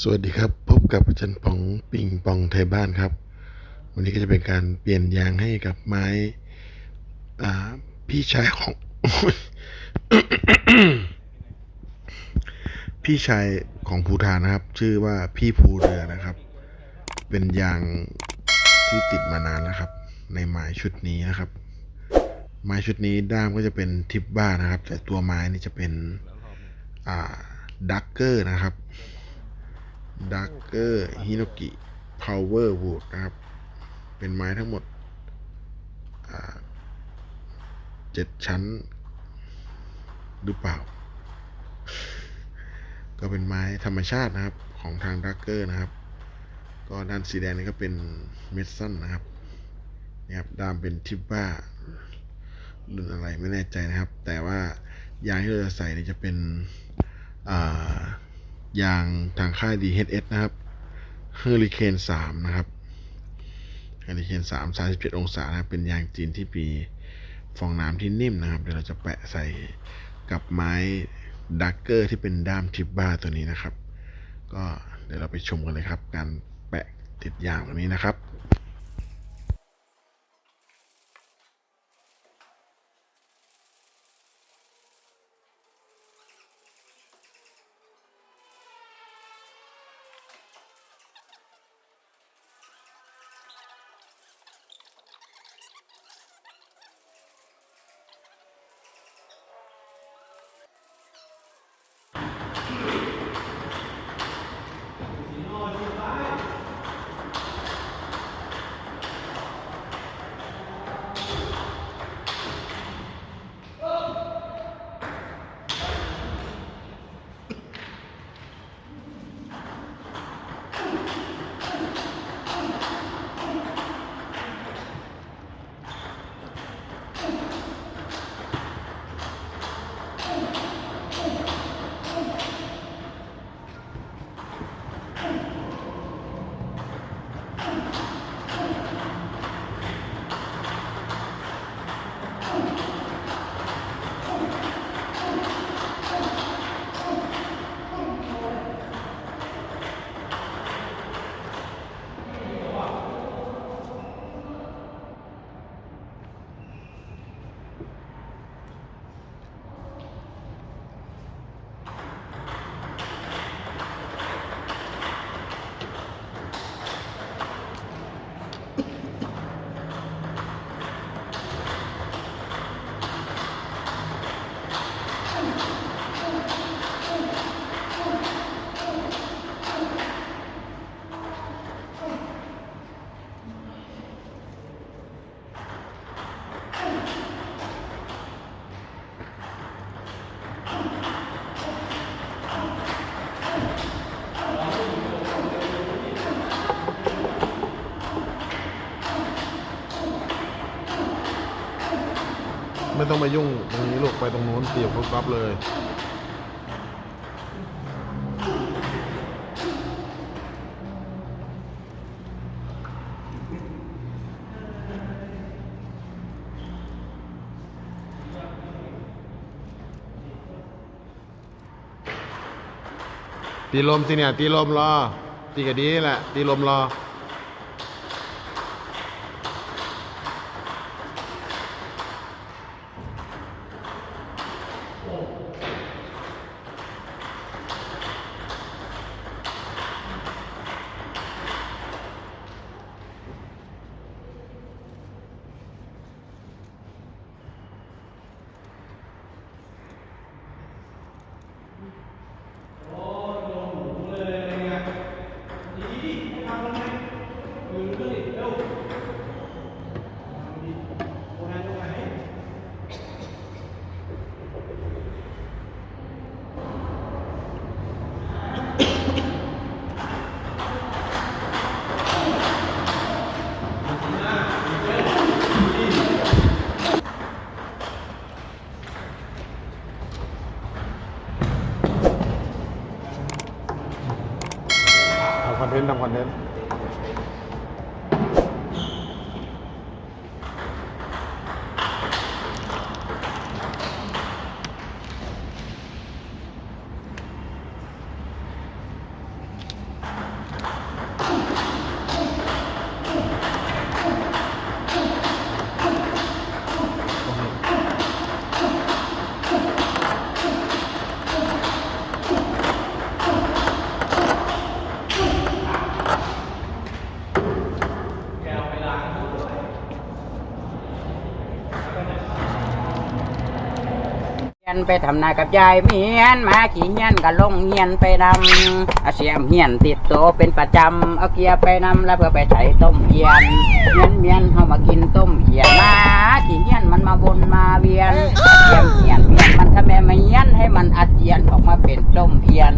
สวัสดีครับ พบกับอาจารย์ปองปิงปองไทยบ้านครับ วันนี้ก็จะเป็นการเปลี่ยนยางให้กับไม้พี่ชายของ พี่ชายของภูฐานนะครับ ชื่อว่าพี่ภูเรือนะครับ เป็นยางที่ติดมานานแล้วครับ ในไม้ชุดนี้นะครับ ไม้ชุดนี้ด้ามก็จะเป็นทิปบ้านะครับ แต่ตัวไม้นี่จะเป็นอ่าดักเกอร์นะครับ ดักเกอร์ฮิโนกิพาวเวอร์วูดนะครับ เป็นไม้ทั้งหมดเจ็ดชั้น หรือเปล่า ก็เป็นไม้ธรรมชาตินะครับของทางดักเกอร์นะครับ ก็ด้านสีแดงนี่ก็เป็นเมดซันนะครับนี่ครับดามเป็นทิปบ้ารุ่นอะไรไม่แน่ใจนะครับ แต่ว่ายางที่เราจะใส่นี่จะเป็นอ่า ยางทางค่าย DHS นะครับเฮอริเคน3นะครับเฮอริเคน3 37 องศานะครับเป็นยางจีนที่มีฟองน้ำที่นิ่มนะครับ เดี๋ยวเราจะแปะใส่กับไม้ดักเกอร์ที่เป็นด้ามทิปบ้าตัวนี้นะครับ ก็เดี๋ยวเราไปชมกันเลยครับ การแปะติดยางตัวนี้นะครับ ไม่ต้องมายุ่งตรงนี้ลูกไปตรงนู้นเตียบปุ๊บปั๊บเลยตีลมสิเนี่ยตีลมรอตีกระดีแหละตีลมรอ ทำ คอนเทนต์ทำคอนเทนต์ เฮียนไปทำนากับยายเมียนมาขี่เฮียนก็ลงเฮียนไปนำเอาเสียมเฮียนติดโตวเป็นประจำเอาเกียร์ไปนำแล้วเพื่อไปไถต้มเฮียนเมียนเมียนเฮามากินต้มเฮียนมาขี่เฮียนมันมาวนมาเวียนเฮียนเฮียนเฮียนมันถ้าแม่ไม่เฮียนให้มันอาเจียนออกมาเป็นต้มเฮียน